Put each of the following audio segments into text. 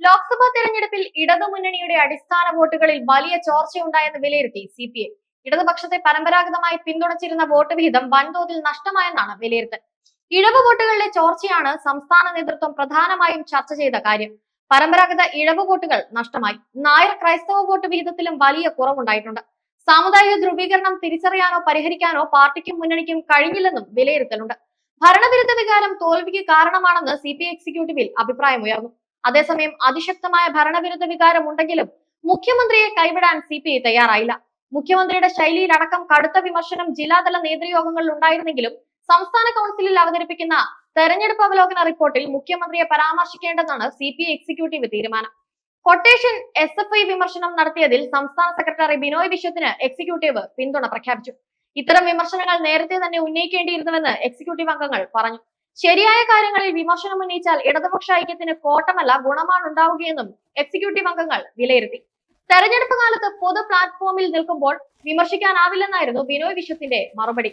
ലോക്സഭാ തെരഞ്ഞെടുപ്പിൽ ഇടതുമുന്നണിയുടെ അടിസ്ഥാന വോട്ടുകളിൽ വലിയ ചോർച്ചയുണ്ടായെന്ന് വിലയിരുത്തി സി പി ഐ ഇടതുപക്ഷത്തെ പരമ്പരാഗതമായി പിന്തുണച്ചിരുന്ന വോട്ട് വിഹിതം വൻതോതിൽ നഷ്ടമായെന്നാണ് വിലയിരുത്തൽ. ഇഴവ് വോട്ടുകളിലെ ചോർച്ചയാണ് സംസ്ഥാന നേതൃത്വം പ്രധാനമായും ചർച്ച ചെയ്ത കാര്യം. പരമ്പരാഗത ഇഴവ് വോട്ടുകൾ നഷ്ടമായി. നായർ ക്രൈസ്തവ വോട്ട് വിഹിതത്തിലും വലിയ കുറവുണ്ടായിട്ടുണ്ട്. സാമുദായിക ധ്രുവീകരണം തിരിച്ചറിയാനോ പരിഹരിക്കാനോ പാർട്ടിക്കും മുന്നണിക്കും കഴിഞ്ഞില്ലെന്നും വിലയിരുത്തലുണ്ട്. ഭരണവിരുദ്ധ വികാരം തോൽവിക്ക് കാരണമാണെന്ന് സി പി എക്സിക്യൂട്ടീവിൽ അഭിപ്രായമുയർന്നു. അതേസമയം അതിശക്തമായ ഭരണവിരുദ്ധ വികാരം ഉണ്ടെങ്കിലും മുഖ്യമന്ത്രിയെ കൈവിടാൻ സി പി ഐ തയ്യാറായില്ല. മുഖ്യമന്ത്രിയുടെ ശൈലിയിലടക്കം കടുത്ത വിമർശനം ജില്ലാതല നേതൃയോഗങ്ങളിൽ ഉണ്ടായിരുന്നെങ്കിലും സംസ്ഥാന കൗൺസിലിൽ അവതരിപ്പിക്കുന്ന തെരഞ്ഞെടുപ്പ് അവലോകന റിപ്പോർട്ടിൽ മുഖ്യമന്ത്രിയെ പരാമർശിക്കേണ്ടെന്നാണ് സി പി ഐ എക്സിക്യൂട്ടീവ് തീരുമാനം. കൊട്ടേഷൻ എസ് എഫ് ഐ വിമർശനം നടത്തിയതിൽ സംസ്ഥാന സെക്രട്ടറി ബിനോയ് വിശ്വത്തിന് എക്സിക്യൂട്ടീവ് പിന്തുണ പ്രഖ്യാപിച്ചു. ഇത്തരം വിമർശനങ്ങൾ നേരത്തെ തന്നെ ഉന്നയിക്കേണ്ടിയിരുന്നുവെന്ന് എക്സിക്യൂട്ടീവ് അംഗങ്ങൾ പറഞ്ഞു. ശരിയായ കാര്യങ്ങളിൽ വിമർശനം ഉന്നയിച്ചാൽ ഇടതുപക്ഷ ഐക്യത്തിന് കോട്ടമല്ല ഗുണമാണ് ഉണ്ടാവുകയെന്നും എക്സിക്യൂട്ടീവ് അംഗങ്ങൾ വിലയിരുത്തി. തെരഞ്ഞെടുപ്പ് കാലത്ത് പൊതു പ്ലാറ്റ്ഫോമിൽ നിൽക്കുമ്പോൾ വിമർശിക്കാനാവില്ലെന്നായിരുന്നു ബിനോയ് വിശ്വത്തിന്റെ മറുപടി.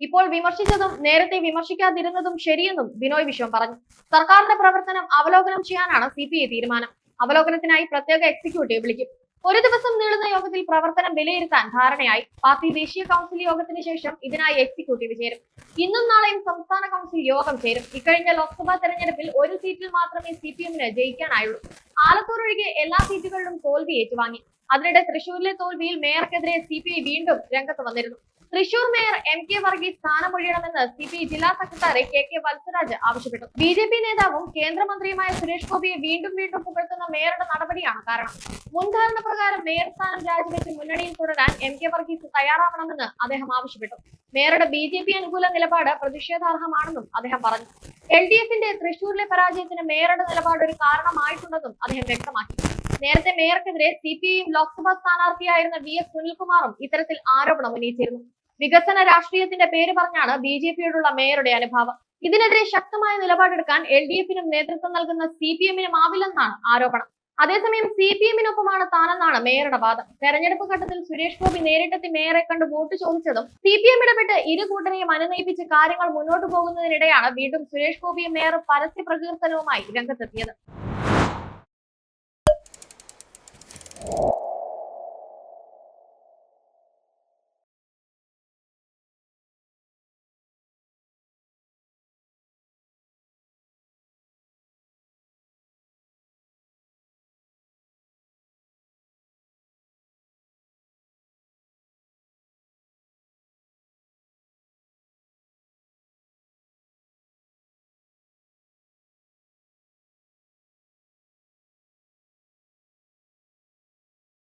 ഇപ്പോൾ വിമർശിച്ചതും നേരത്തെ വിമർശിക്കാതിരുന്നതും ശരിയെന്നും ബിനോയ് വിശ്വം പറഞ്ഞു. സർക്കാരിന്റെ പ്രവർത്തനം അവലോകനം ചെയ്യാനാണ് സി തീരുമാനം. അവലോകനത്തിനായി പ്രത്യേക എക്സിക്യൂട്ടീവ് വിളിക്കും. ഒരു ദിവസം നീളുന്ന യോഗത്തിൽ പ്രവർത്തനം വിലയിരുത്താൻ ധാരണയായി. പാർട്ടി ദേശീയ കൗൺസിൽ യോഗത്തിന് ശേഷം ഇതിനായി എക്സിക്യൂട്ടീവ് ചേരും. ഇന്നും നാളെയും സംസ്ഥാന കൗൺസിൽ യോഗം ചേരും. ഇക്കഴിഞ്ഞ ലോക്സഭാ തെരഞ്ഞെടുപ്പിൽ ഒരു സീറ്റിൽ മാത്രമേ സി പി എമ്മിന് ജയിക്കാനായുള്ളൂ. ആലത്തൂർ ഒഴികെ എല്ലാ സീറ്റുകളിലും തോൽവി ഏറ്റുവാങ്ങി. അതിനിടെ തൃശൂരിലെ തോൽവിയിൽ മേയർക്കെതിരെ സി പി ഐ വീണ്ടും രംഗത്ത് വന്നിരുന്നു. Thrissur mayor M K Varghese സ്ഥാനമൊഴിയണമെന്ന് C P I ജില്ലാ സെക്രട്ടറി കെ കെ വത്സരാജ് ആവശ്യപ്പെട്ടു. ബി ജെ പി നേതാവും കേന്ദ്രമന്ത്രിയുമായ സുരേഷ് ഗോപിയെ വീണ്ടും വീണ്ടും പുകഴ്ത്തുന്ന മേയറുടെ നടപടിയാണ് കാരണം മുൻധാരണ പ്രകാരം മേയർ സ്ഥാനം രാജിവെച്ച് മുന്നണിയിൽ തുടരാൻ എം കെ വർഗീസ് തയ്യാറാവണമെന്ന് അദ്ദേഹം ആവശ്യപ്പെട്ടു. മേയറുടെ ബി ജെ പി അനുകൂല നിലപാട് പ്രതിഷേധാർഹമാണെന്നും അദ്ദേഹം പറഞ്ഞു. എൽ ഡി എഫിന്റെ തൃശൂരിലെ പരാജയത്തിന് മേയറുടെ നിലപാട് ഒരു കാരണമായിട്ടുണ്ടെന്നും അദ്ദേഹം വ്യക്തമാക്കി. നേരത്തെ മേയർക്കെതിരെ സി പി ഐ ലോക്സഭാ സ്ഥാനാർത്ഥിയായിരുന്ന വി എസ് സുനിൽകുമാറും ഇത്തരത്തിൽ ആരോപണം ഉന്നയിച്ചിരുന്നു. വികസന രാഷ്ട്രീയത്തിന്റെ പേര് പറഞ്ഞാണ് ബി ജെ പിയോടുള്ള മേയറുടെ അനുഭാവം. ഇതിനെതിരെ ശക്തമായ നിലപാടെടുക്കാൻ എൽ ഡി എഫിനും നേതൃത്വം നൽകുന്ന സി പി എമ്മിനും ആവില്ലെന്നാണ് ആരോപണം. അതേസമയം സി പി എമ്മിനൊപ്പമാണ് താനെന്നാണ് മേയറുടെ വാദം. തെരഞ്ഞെടുപ്പ് ഘട്ടത്തിൽ സുരേഷ് ഗോപി നേരിട്ടെത്തി മേയറെ കണ്ട് വോട്ട് ചോദിച്ചതും സി പി എം ഇടപെട്ട് ഇരു കൂട്ടരെയും അനുനയിപ്പിച്ച് കാര്യങ്ങൾ മുന്നോട്ട് പോകുന്നതിനിടെയാണ് വീണ്ടും സുരേഷ് ഗോപിയും മേയർ പരസ്യ പ്രകീർത്തനവുമായി രംഗത്തെത്തിയത്. you